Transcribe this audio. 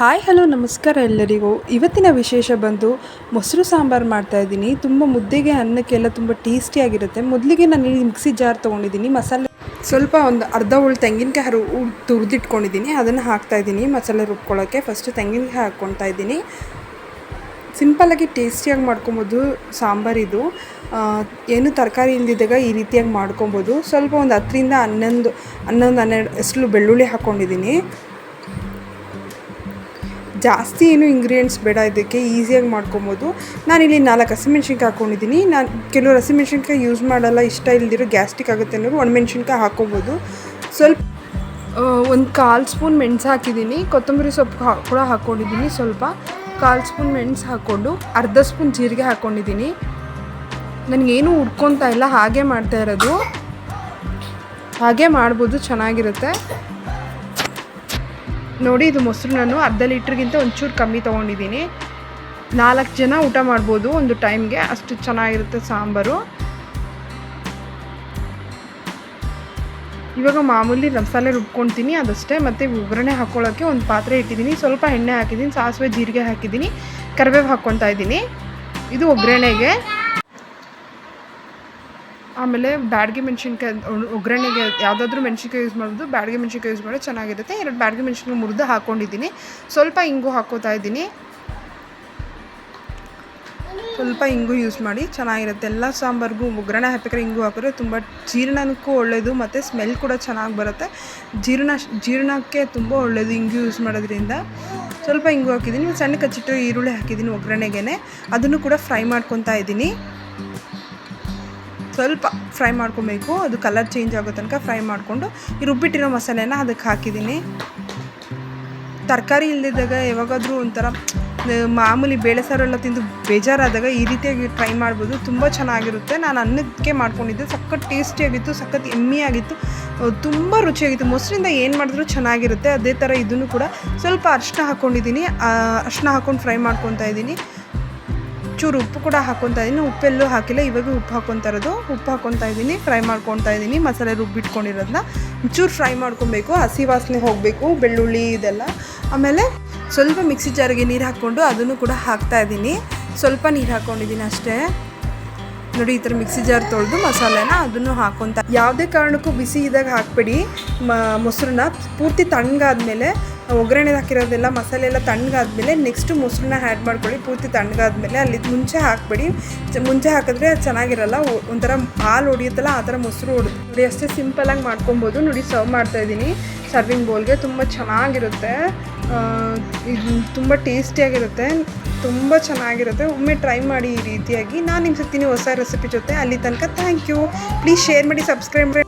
Hi, hello, ನಮಸ್ಕಾರ ಎಲ್ಲರಿಗೂ. ಇವತ್ತಿನ ವಿಶೇಷ ಬಂದು ಮೊಸರು ಸಾಂಬಾರು ಮಾಡ್ತಾಯಿದ್ದೀನಿ ತುಂಬ ಮುದ್ದೆಗೆ ಅನ್ನಕ್ಕೆಲ್ಲ ತುಂಬ ಟೇಸ್ಟಿಯಾಗಿರುತ್ತೆ ಮೊದಲಿಗೆ ನಾನು ಇಲ್ಲಿ ಮಿಕ್ಸಿ ಜಾರ್ ತೊಗೊಂಡಿದ್ದೀನಿ. ಮಸಾಲೆ ಸ್ವಲ್ಪ ಒಂದು ಅರ್ಧ ಉಳ್ಳು ತೆಂಗಿನಕಾಯಿ ಹರು ತುರಿದಿಟ್ಕೊಂಡಿದ್ದೀನಿ. ಅದನ್ನು ಹಾಕ್ತಾಯಿದ್ದೀನಿ ಮಸಾಲೆ ರುಬ್ಕೊಳ್ಳೋಕ್ಕೆ ಫಸ್ಟು ತೆಂಗಿನಕಾಯಿ ಹಾಕ್ಕೊತಾ ಇದ್ದೀನಿ. ಸಿಂಪಲ್ಲಾಗಿ ಟೇಸ್ಟಿಯಾಗಿ ಮಾಡ್ಕೊಬೋದು ಸಾಂಬಾರಿದು ಏನು ತರಕಾರಿ ಇಲ್ದಿದ್ದಾಗ ಈ ರೀತಿಯಾಗಿ ಮಾಡ್ಕೊಬೋದು. ಸ್ವಲ್ಪ ಒಂದು ಹತ್ತರಿಂದ ಹನ್ನೊಂದು ಹನ್ನೊಂದು, ಹನ್ನೆರಡು ಅಷ್ಟು ಬೆಳ್ಳುಳ್ಳಿ ಹಾಕ್ಕೊಂಡಿದ್ದೀನಿ. ಜಾಸ್ತಿ ಏನು ಇಂಗ್ರೀಡಿಯೆಂಟ್ಸ್ ಬೇಡ, ಇದಕ್ಕೆ ಈಸಿಯಾಗಿ ಮಾಡ್ಕೊಬೋದು. ನಾನಿಲ್ಲಿ ನಾಲ್ಕು ಹಸಿಮೆಣ್ಸಿನ್ಕಾಯಿ ಹಾಕ್ಕೊಂಡಿದ್ದೀನಿ ನಾನು ಕೆಲವು ಹಸಿಮೆಣ್ಸಿನ್ಕಾಯಿ ಯೂಸ್ ಮಾಡಲ್ಲ, ಇಷ್ಟ ಇಲ್ದಿರೋ ಗ್ಯಾಸ್ಟಿಕ್ ಆಗುತ್ತೆ ಅನ್ನೋರು ಒಣಮೆಣ್ಸಿನ್ಕಾಯಿ ಹಾಕ್ಕೊಬೋದು ಸ್ವಲ್ಪ ಒಂದು ಕಾಲು ಸ್ಪೂನ್ ಮೆಣಸು ಹಾಕಿದ್ದೀನಿ. ಕೊತ್ತಂಬರಿ ಸೊಪ್ಪು ಕೂಡ ಹಾಕ್ಕೊಂಡಿದ್ದೀನಿ ಸ್ವಲ್ಪ. ಕಾಲು ಸ್ಪೂನ್ ಮೆಣಸು ಹಾಕ್ಕೊಂಡು ಅರ್ಧ ಸ್ಪೂನ್ ಜೀರಿಗೆ ಹಾಕ್ಕೊಂಡಿದ್ದೀನಿ ನನಗೇನು ಹುಡ್ಕೊತಾ ಇಲ್ಲ, ಹಾಗೆ ಮಾಡ್ತಾ ಇರೋದು. ಹಾಗೆ ಮಾಡ್ಬೋದು, ಚೆನ್ನಾಗಿರುತ್ತೆ. ನೋಡಿ, ಇದು ಮೊಸರು ನಾನು ಅರ್ಧ ಲೀಟ್ರಿಗಿಂತ ಒಂಚೂರು ಕಮ್ಮಿ ತೊಗೊಂಡಿದ್ದೀನಿ. ನಾಲ್ಕು ಜನ ಊಟ ಮಾಡ್ಬೋದು ಒಂದು ಟೈಮ್ಗೆ. ಅಷ್ಟು ಚೆನ್ನಾಗಿರುತ್ತೆ ಸಾಂಬಾರು. ಇವಾಗ ಮಾಮೂಲಿ ಮಸಾಲೆ ರುಬ್ಕೊಳ್ತೀನಿ ಅದಷ್ಟೇ. ಮತ್ತು ಒಗ್ಗರಣೆ ಹಾಕ್ಕೊಳ್ಳೋಕ್ಕೆ ಒಂದು ಪಾತ್ರೆ ಇಟ್ಟಿದ್ದೀನಿ. ಸ್ವಲ್ಪ ಎಣ್ಣೆ ಹಾಕಿದ್ದೀನಿ, ಸಾಸಿವೆ, ಜೀರಿಗೆ ಹಾಕಿದ್ದೀನಿ, ಕರಿಬೇವು ಹಾಕ್ಕೊತಾ ಇದ್ದೀನಿ. ಇದು ಒಗ್ಗರಣೆಗೆ. ಆಮೇಲೆ ಬ್ಯಾಡ್ಗೆ ಮೆಣಸಿನ್ಕಾಯಿ ಒಗ್ಗರಣೆಗೆ ಯಾವುದಾದ್ರೂ ಮೆಣಸಿನ್ಕಾಯಿ ಯೂಸ್ ಮಾಡೋದು, ಬ್ಯಾಡ್ಗೆ ಮೆಣಸಿನ್ಕಾಯಿ ಯೂಸ್ ಮಾಡೋದು ಚೆನ್ನಾಗಿರುತ್ತೆ. ಎರಡು ಬ್ಯಾಡ್ಗೆ ಮೆಣಸಿನ್ಕಾಯಿ ಮುರಿದು ಹಾಕ್ಕೊಂಡಿದ್ದೀನಿ ಸ್ವಲ್ಪ ಇಂಗು ಹಾಕೋತಾ ಇದ್ದೀನಿ. ಸ್ವಲ್ಪ ಇಂಗು ಯೂಸ್ ಮಾಡಿ ಚೆನ್ನಾಗಿರುತ್ತೆ. ಎಲ್ಲ ಸಾಂಬಾರ್ಗೂ ಒಗ್ಗರಣೆ ಹಾಕಿದ್ರೆ ಇಂಗು ಹಾಕಿದ್ರೆ ತುಂಬ ಜೀರ್ಣಕ್ಕೂ ಒಳ್ಳೆಯದು ಮತ್ತು ಸ್ಮೆಲ್ ಕೂಡ ಚೆನ್ನಾಗಿ ಬರುತ್ತೆ. ಜೀರ್ಣ, ಜೀರ್ಣಕ್ಕೆ ತುಂಬ ಒಳ್ಳೆಯದು ಇಂಗು ಯೂಸ್ ಮಾಡೋದ್ರಿಂದ. ಸ್ವಲ್ಪ ಇಂಗು ಹಾಕಿದ್ದೀನಿ. ಸಣ್ಣ ಕಚ್ಚಿಟ್ಟು ಈರುಳ್ಳಿ ಹಾಕಿದ್ದೀನಿ ಒಗ್ಗರಣೆಗೆ ಅದನ್ನು ಕೂಡ ಫ್ರೈ ಮಾಡ್ಕೊತಾ ಇದ್ದೀನಿ. ಸ್ವಲ್ಪ ಫ್ರೈ ಮಾಡ್ಕೊಬೇಕು. ಅದು ಕಲರ್ ಚೇಂಜ್ ಆಗೋ ತನಕ ಫ್ರೈ ಮಾಡಿಕೊಂಡು ಈ ರುಬ್ಬಿಟ್ಟಿರೋ ಮಸಾಲೆನ ಅದಕ್ಕೆ ಹಾಕಿದ್ದೀನಿ. ತರಕಾರಿ ಇಲ್ಲದಿದ್ದಾಗ ಯಾವಾಗಾದರೂ ಒಂಥರ ಮಾಮೂಲಿ ಬೇಳೆ ಸಾರೆಲ್ಲ ತಿಂದು ಬೇಜಾರಾದಾಗ ಈ ರೀತಿಯಾಗಿ ಟ್ರೈ ಮಾಡ್ಬೋದು. ತುಂಬ ಚೆನ್ನಾಗಿರುತ್ತೆ. ನಾನು ಅನ್ನಕ್ಕೆ ಮಾಡ್ಕೊಂಡಿದ್ದೆ. ಸಖತ್ ಟೇಸ್ಟಿಯಾಗಿತ್ತು ಸಖತ್ ಎಮ್ಮಿಯಾಗಿತ್ತು ತುಂಬ ರುಚಿಯಾಗಿತ್ತು. ಮೊಸರಿಂದ ಏನು ಮಾಡಿದ್ರೂ ಚೆನ್ನಾಗಿರುತ್ತೆ. ಅದೇ ಥರ ಇದನ್ನು ಕೂಡ ಸ್ವಲ್ಪ ಅರಿಶಿನ ಹಾಕ್ಕೊಂಡಿದ್ದೀನಿ ಅರಿಶಿನ ಹಾಕ್ಕೊಂಡು ಫ್ರೈ ಮಾಡ್ಕೊತಾ ಇದ್ದೀನಿ. ಚೂರು ಉಪ್ಪು ಕೂಡ ಹಾಕೊತಾ ಇದ್ದೀನಿ ಉಪ್ಪೆಲ್ಲೂ ಹಾಕಿಲ್ಲ. ಇವಾಗ ಉಪ್ಪು ಹಾಕೊತಾ ಇರೋದು. ಉಪ್ಪು ಹಾಕೊತಾ ಇದ್ದೀನಿ ಫ್ರೈ ಮಾಡ್ಕೊತಾ ಇದ್ದೀನಿ ಮಸಾಲೆ ರುಬ್ಬಿಟ್ಕೊಂಡಿರೋದನ್ನ ಚೂರು ಫ್ರೈ ಮಾಡ್ಕೊಬೇಕು. ಹಸಿ ವಾಸನೆ ಹೋಗಬೇಕು. ಬೆಳ್ಳುಳ್ಳಿ ಇದೆಲ್ಲ. ಆಮೇಲೆ ಸ್ವಲ್ಪ ಮಿಕ್ಸಿ ಜಾರಿಗೆ ನೀರು ಹಾಕ್ಕೊಂಡು ಅದನ್ನು ಕೂಡ ಹಾಕ್ತಾ ಇದ್ದೀನಿ ಸ್ವಲ್ಪ ನೀರು ಹಾಕ್ಕೊಂಡಿದ್ದೀನಿ ಅಷ್ಟೇ. ನೋಡಿ, ಈ ಥರ ಮಿಕ್ಸಿ ಜಾರ್ ತೊಳೆದು ಮಸಾಲೆನ ಅದನ್ನು ಹಾಕೊತ ಯಾವುದೇ ಕಾರಣಕ್ಕೂ ಬಿಸಿ ಇದ್ದಾಗ ಹಾಕಬೇಡಿ. ಮೊಸರನ್ನ ಪೂರ್ತಿ ತಣ್ಣಗಾದ್ಮೇಲೆ ಒಗ್ಗರಣೆ ಹಾಕಿರೋದೆಲ್ಲ ಮಸಾಲೆ ಎಲ್ಲ ತಣ್ಣಗಾದ್ಮೇಲೆ ನೆಕ್ಸ್ಟು ಮೊಸರನ್ನ ಆ್ಯಡ್ ಮಾಡ್ಕೊಳ್ಳಿ. ಪೂರ್ತಿ ತಣ್ಣಗಾದ್ಮೇಲೆ ಅಲ್ಲಿ ಮುಂಚೆ ಹಾಕಬೇಡಿ. ಮುಂಚೆ ಹಾಕಿದ್ರೆ ಅದು ಚೆನ್ನಾಗಿರಲ್ಲ. ಒಂಥರ ಹಾಲು ಹೊಡಿಯುತ್ತಲ್ಲ ಆ ಥರ ಮೊಸರು ಹೊಡೆದು ನೋಡಿ, ಅಷ್ಟೇ ಸಿಂಪಲಾಗಿ ಮಾಡ್ಕೊಬೋದು. ನೋಡಿ ಸರ್ವ್ ಮಾಡ್ತಾ ಇದ್ದೀನಿ. ಸರ್ವಿಂಗ್ ಬೌಲ್ಗೆ ತುಂಬ ಚೆನ್ನಾಗಿರುತ್ತೆ. ಇದು ತುಂಬ ಟೇಸ್ಟಿಯಾಗಿರುತ್ತೆ ತುಂಬ ಚೆನ್ನಾಗಿರುತ್ತೆ. ಒಮ್ಮೆ ಟ್ರೈ ಮಾಡಿ ಈ ರೀತಿಯಾಗಿ. ನಾನು ನಿಮ್ಗೆ ಸಿಗ್ತೀನಿ ಹೊಸ ರೆಸಿಪಿ ಜೊತೆ ಅಲ್ಲಿ ತನಕ ಥ್ಯಾಂಕ್ ಯು ಪ್ಲೀಸ್ ಶೇರ್ ಮಾಡಿ ಸಬ್ಸ್ಕ್ರೈಬ್